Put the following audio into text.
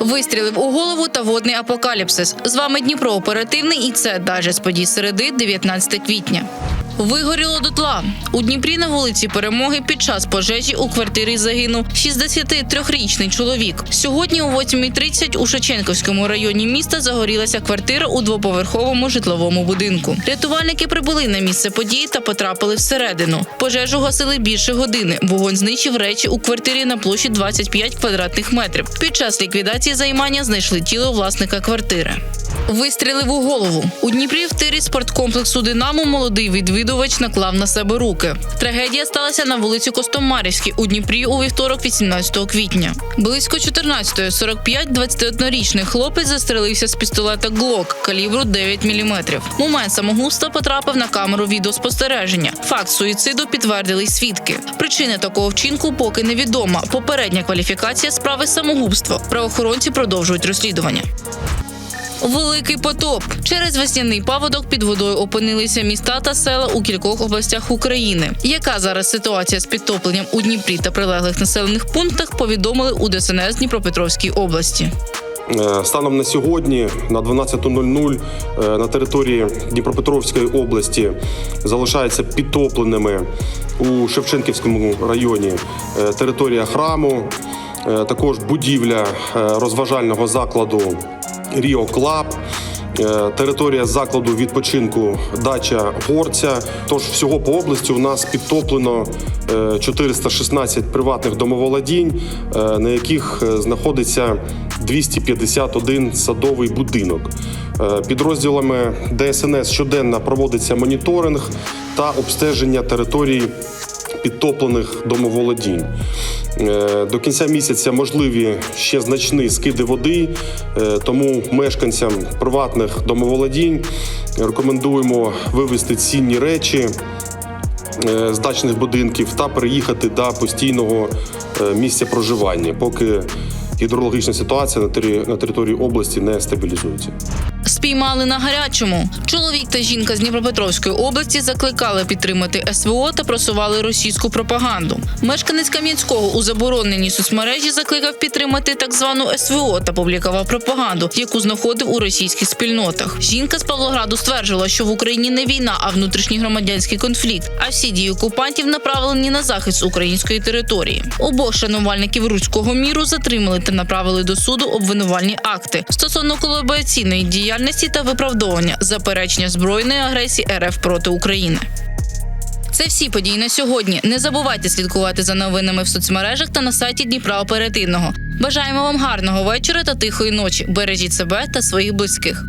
Вистрілив у голову та водний апокаліпсис. З вами Дніпро оперативний і це даже з подій середи 19 квітня. Вигоріло дотла. У Дніпрі на вулиці Перемоги під час пожежі у квартирі загинув 63-річний чоловік. Сьогодні о 8.30 у Шевченківському районі міста загорілася квартира у двоповерховому житловому будинку. Рятувальники прибули на місце події та потрапили всередину. Пожежу гасили більше години. Вогонь знищив речі у квартирі на площі 25 квадратних метрів. Під час ліквідації займання знайшли тіло власника квартири. Вистрілив у голову. У Дніпрі в тирі спорткомплексу Динамо молодий відвідувач наклав на себе руки. Трагедія сталася на вулиці Костомарівській у Дніпрі у вівторок, 18 квітня. Близько 14.45 21-річний хлопець застрелився з пістолета Глок калібру 9 мм. Момент самогубства потрапив на камеру відеоспостереження. Факт суїциду підтвердили свідки. Причини такого вчинку поки невідома. Попередня кваліфікація справи самогубство. Правоохоронці продовжують розслідування. Великий потоп через весняний паводок під водою опинилися міста та села у кількох областях України. Яка зараз ситуація з підтопленням у Дніпрі та прилеглих населених пунктах? Повідомили у ДСНС Дніпропетровській області. Е, Станом на сьогодні на 12.00 е, на території Дніпропетровської області залишаються підтопленими у Шевченківському районі е, територія храму, також будівля розважального закладу Ріо Клаб. е, Територія закладу відпочинку дача горця. Тож всього по області у нас підтоплено е, 416 приватних домоволодінь, е, на яких е, знаходиться 251 садовий будинок. Е, Підрозділами ДСНС щоденно проводиться моніторинг та обстеження територій підтоплених домоволодінь. Е, До кінця місяця можливі ще значні скиди води, е, тому мешканцям приватних домоволодінь рекомендуємо вивезти цінні речі е, з дачних будинків та переїхати до постійного місця проживання, поки гідрологічна ситуація на території області не стабілізується. Спіймали на гарячому. Чоловік та жінка з Дніпропетровської області закликали підтримати СВО та просували російську пропаганду. Мешканець Кам'янського у забороненій соцмережі закликав підтримати так звану СВО та публікував пропаганду, яку знаходив у російських спільнотах. Жінка з Павлограду стверджувала, що в Україні не війна, а внутрішній громадянський конфлікт. А всі дії окупантів направлені на захист української території. Обох шанувальників руського міру затримали та направили до суду обвинувальні акти стосовно колабораційної діяльності та виправдовування заперечення збройної агресії РФ проти України. Це всі події на сьогодні. Не забувайте слідкувати за новинами в соцмережах та на сайті Дніпра Оперативного. Бажаємо вам гарного вечора та тихої ночі. Бережіть себе та своїх близьких.